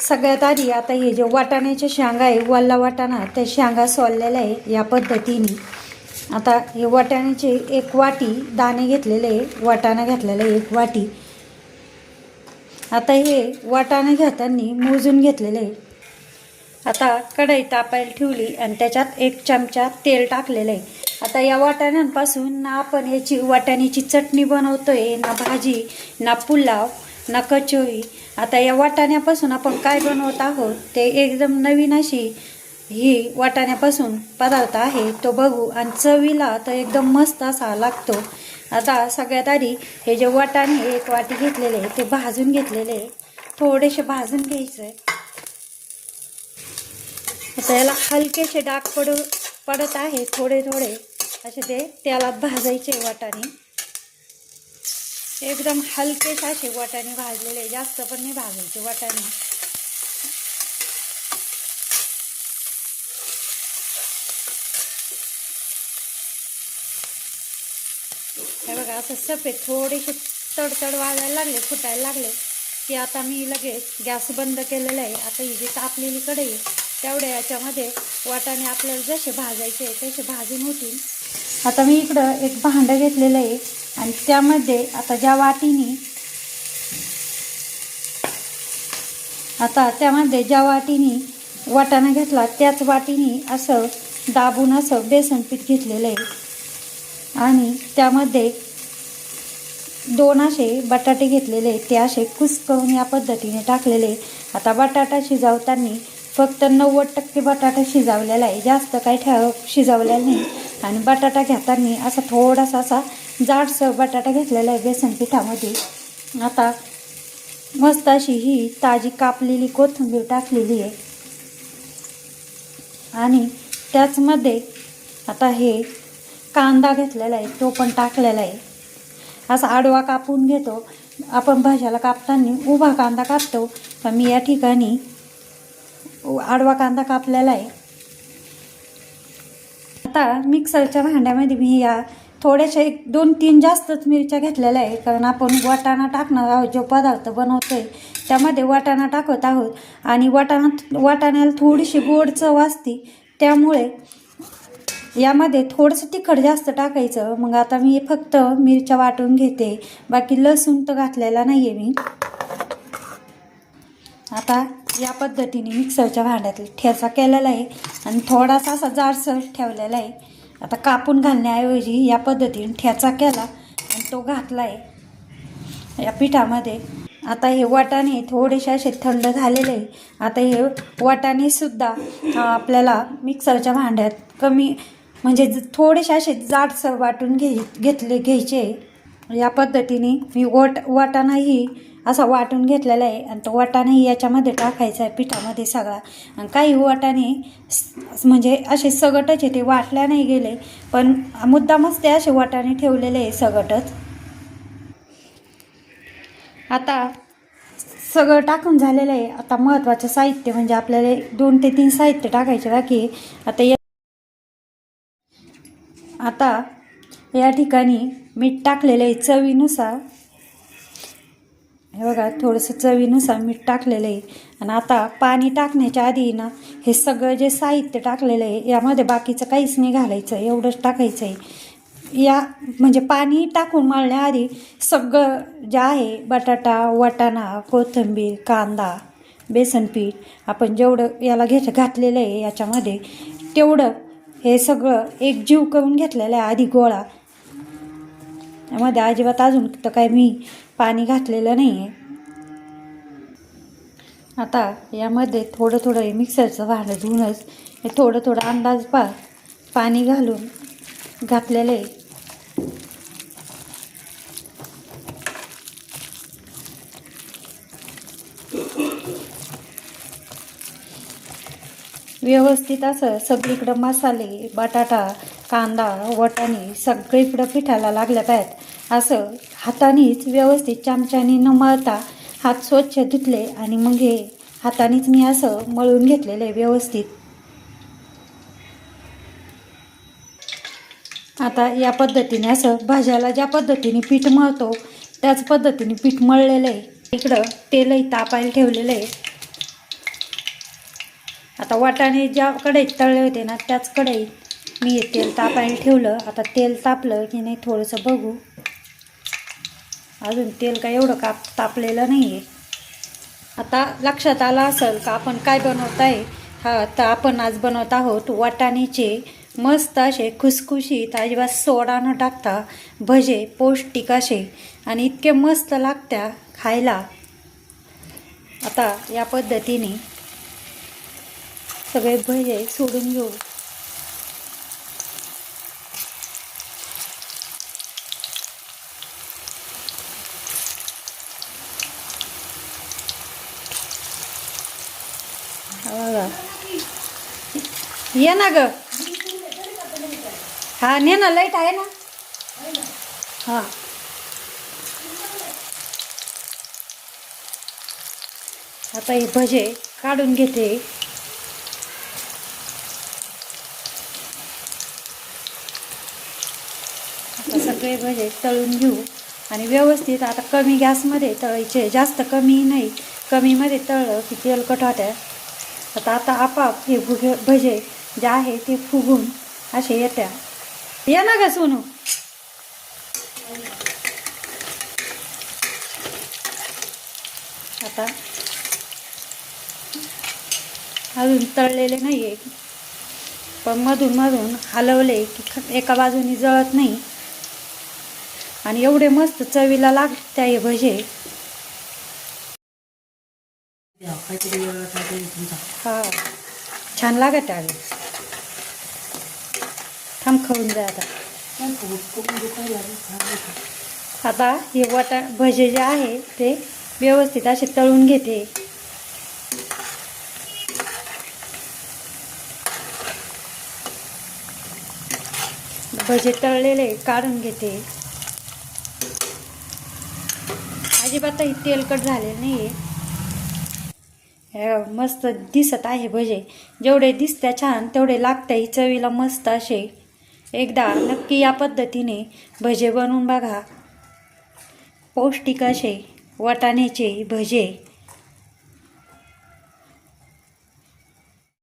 सगळ्यात आधी आता हे जे वाटाण्याचे शेंगा आहे वल्ला वाटाणा त्या शेंगा सोललेल्या आहे या पद्धतीने. आता हे वाटाण्याचे एक वाटी दाणे घेतलेले आहे वाटाणा घातलेला आहे एक वाटी. आता हे वाटाणे घेताना मोजून घेतलेले आहे. आता कढई तापायला ठेवली आणि त्याच्यात एक चमचा तेल टाकलेलं आहे. आता या वाटाण्यांपासून ना आपण याची वाटाण्याची चटणी बनवतोय ना भाजी ना पुलाव ना कचोरी आता या वाटाण्यापासून आपण काय बनवत आहोत ते एकदम नवीन अशी ही वाटाण्यापासून पदार्थ आहे. तो बघू आणि चवीला तर एकदम मस्त असा लागतो. आता सगळ्यात आधी हे जे वाटाणे एक वाटी घेतलेले आहे ते भाजून घेतलेले आहे. थोडेसे भाजून घ्यायचं आहे आता याला हलकेसे डाग पडू पडत आहे थोडे थोडे असे ते तेलात भाजायचे वाटाणे. एकदम हलकेच असे वाटाणे भाजलेले जास्त पण नाही भाजायचे वाटाणे. हे बघा असं सफेद थोडेसे तडतड वाजायला लागले फुटायला लागले की आता मी लगेच गॅस बंद केलेला आहे. आता ही जी तापलेली कढई आहे, तेवढ्या याच्यामध्ये वाटाणे आपल्याला जसे भाजायचे तसे भाजून होतील. आता मी इकडं एक भांडं घेतलेलं आहे. आणि त्यामध्ये आता ज्या वाटीने आता त्यामध्ये ज्या वाटीने वाटाणा घेतला त्याच वाटीने असं दाबून असं बेसन पीठ घेतलेलं आहे. आणि त्यामध्ये दोन असे बटाटे घेतलेले आहेत. ते असे कुसकवून या पद्धतीने टाकलेले आता बटाटा शिजवताना फक्त नव्वद टक्के बटाटा शिजवलेला आहे. जास्त काही ठेव शिजवलेला नाही. आणि बटाटा घेताना असा थोडासा असा जाडसर बटाटा घेतलेला आहे बेसन पिठामध्ये. आता मस्त अशी ही ताजी कापलेली कोथिंबीर टाकलेली आहे. आणि त्याचमध्ये आता हे कांदा घेतलेला आहे तो पण टाकलेला आहे. असा आडवा कापून घेतो. आपण भाज्याला कापताना उभा कांदा कापतो. पण मी या ठिकाणी आडवा कांदा कापलेला आहे. आता मिक्सरच्या भांड्यामध्ये मी या थोड्याशा एक दोन तीन जास्तच मिरच्या घेतलेल्या आहे कारण आपण वाटाणा टाकणार आहोत जो पदार्थ बनवतोय त्यामध्ये वाटाणा टाकत आहोत. आणि वाटाणा वाटाण्याला थोडीशी गोड चव असते त्यामुळे यामध्ये थोडंसं तिखट जास्त टाकायचं. मग आता मी फक्त मिरच्या वाटून घेते. बाकी लसूण तर घातलेला नाही आहे मी. आता या पद्धतीने मिक्सरच्या भांड्यात ठेचा केलेला आहे आणि थोडासा असा जाडसर ठेवलेला आहे. आता कापून घालण्याऐवजी या पद्धतीने ठेचा केला आणि तो घातला आहे या पिठामध्ये आता हे वाटाणे थोडेसे असे थंड झालेले आहे. आता हे वाटाणेसुद्धा आपल्याला मिक्सरच्या भांड्यात कमी म्हणजे ज- थोडेसे असे जाडसर वाटून घे घेतले घ्यायचे या पद्धतीने मी वट वाटाणाही असा वाटून घेतलेला आहे. आणि तो वाटाणाही याच्यामध्ये टाकायचा आहे पिठामध्ये सगळा. आणि काही वाटाणे म्हणजे असे सगटच आहे. ते वाटल्या नाही गेले. पण मुद्दामच ते असे वाटाणे ठेवलेले आहे सगटच. आता सगळं टाकून झालेलं आहे. आता महत्त्वाचं साहित्य म्हणजे आपल्याला दोन ते तीन साहित्य टाकायचे बाकी आता या आता या ठिकाणी मीठ टाकलेलं आहे चवीनुसार. हे बघा थोडंसं चवीनुसार मीठ टाकलेलं आहे. आणि आता पाणी टाकण्याच्या आधी ना हे सगळं जे साहित्य टाकलेलं आहे यामध्ये बाकीचं काहीच नाही घालायचं एवढंच टाकायचं आहे या म्हणजे पाणी टाकून मळण्याआधी सगळं जे आहे बटाटा वाटाणा कोथिंबीर कांदा बेसन पीठ आपण जेवढं याला घेत घातलेलं आहे याच्यामध्ये तेवढं हे सगळं एकजीव करून घेतलेलं आहे आधी गोळा. यामध्ये अजिबात अजून तर काय मी पाणी घातलेलं नाही आहे आता यामध्ये थोडं थोडं हे मिक्सरचं भांडं धुवूनच हे थोडं थोडं अंदाज पा. पाणी घालून घातलेलं आहे. व्यवस्थित असं सगळीकडं मसाले बटाटा कांदा वटाणे सगळीकडं पिठाला लागल्या पाहिजेत असं हातानेच व्यवस्थित चमच्याने न मळता हात स्वच्छ धुतले आणि मग हे हातानेच मी असं मळून घेतलेलं आहे व्यवस्थित. आता या पद्धतीने असं भाज्याला ज्या पद्धतीने पीठ मळतो त्याच पद्धतीने पीठ मळलेलं आहे. इकडं तेलही तापायला ठेवलेलं आहे. आता वाटाणे ज्या कढईत तळले होते ना त्याच कढईत मी हे तेल तापायला ठेवलं. आता तेल तापलं की नाही थोडंसं बघू. अजून तेल काय एवढं काप तापलेलं नाही आहे आता लक्षात आलं असेल का आपण काय बनवत आहे हा तर आपण आज बनवत आहोत वाटाणीचे मस्त असे खुसखुशीत अजिबात सोडा न टाकता भजे पौष्टिक असे. आणि इतके मस्त लागत्या खायला. आता या पद्धतीने सगळे भजे सोडून घेऊ. ये ना ग. हा ने ना लाइट आहे ना? हा. आता हे भजे काढून घेते. आता सगळे भजे तळून घेऊ. आणि व्यवस्थित आता कमी गॅसमध्ये तळायचे. जास्त कमी नाही. कमीमध्ये तळलं की तेलकट होत्या आता आता आपाप हे भुगे भजे जे आहे ते फुगून असे येत्या. ये ना ग सोनू. आता अजून तळलेले नाही आहे पण मधून मधून हलवले की एका बाजूने जळत नाही. आणि एवढे मस्त चवीला लागत्या त्या भजे. हा छान लागत आहे थांब खाऊन जा आता. आता हे वाटा भजे जे आहे ते व्यवस्थित असे तळून घेते. भजे तळलेले काढून घेते. अजिबातही तेलकट झालेलं नाही आहे मस्त दिसत आहे भजे. जेवढे दिसत्या छान तेवढे लागते चवीला मस्त असे. एकदा नक्की या पद्धतीने भजे बनवून बघा. पौष्टिक असे वाटाण्याचे भजे.